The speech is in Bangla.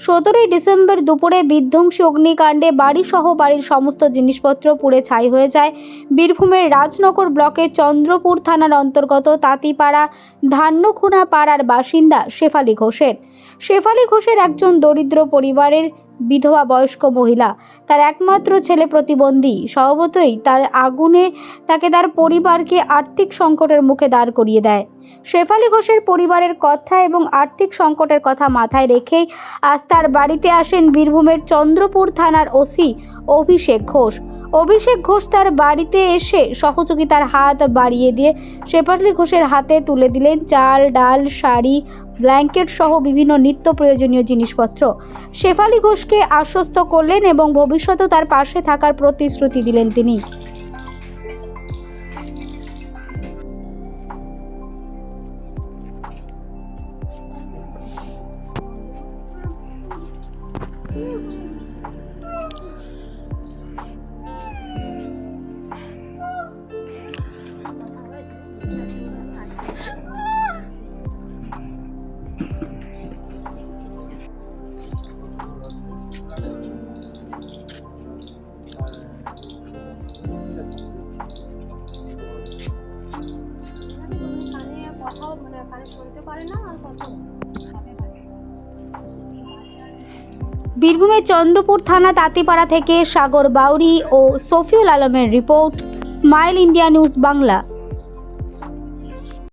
সতেরোই ডিসেম্বর দুপুরে বিধ্বংসী অগ্নিকাণ্ডে বাড়িসহ বাড়ির সমস্ত জিনিসপত্র পুড়ে ছাই হয়ে যায়। বীরভূমের রাজনগর ব্লকের চন্দ্রপুর থানার অন্তর্গত তাঁতিপাড়া ধান্যখুনা পাড়ার বাসিন্দা শেফালি ঘোষের। শেফালি ঘোষের একজন দরিদ্র পরিবারের বিধবা বয়স্ক মহিলা। তার একমাত্র ছেলে প্রতিবন্ধী। স্বভাবতই তার আগুনে তাকে তার পরিবারকে আর্থিক সংকটের মুখে দাঁড় করিয়ে দেয়। শেফালি ঘোষের পরিবারের কথা এবং আর্থিক সংকটের কথা মাথায় রেখেই আজ তার বাড়িতে আসেন বীরভূমের চন্দ্রপুর থানার ওসি অভিষেক ঘোষ। অভিষেক ঘোষ তার বাড়িতে এসে সহযোগিতার হাত বাড়িয়ে দিয়ে শেফালি ঘোষের হাতে তুলে দিলেন চাল, ডাল, শাড়ি, ব্ল্যাঙ্কেট সহ বিভিন্ন নিত্য প্রয়োজনীয় জিনিসপত্র। শেফালি ঘোষকে আশ্বস্ত করলেন এবং ভবিষ্যতেও তার পাশে থাকার প্রতিশ্রুতি দিলেন তিনি। কানে বীরভূমের চন্দ্রপুর থানা তাঁতিপাড়া থেকে সাগর বাউরি ও সফিউল আলমের report, smile India news Bangla.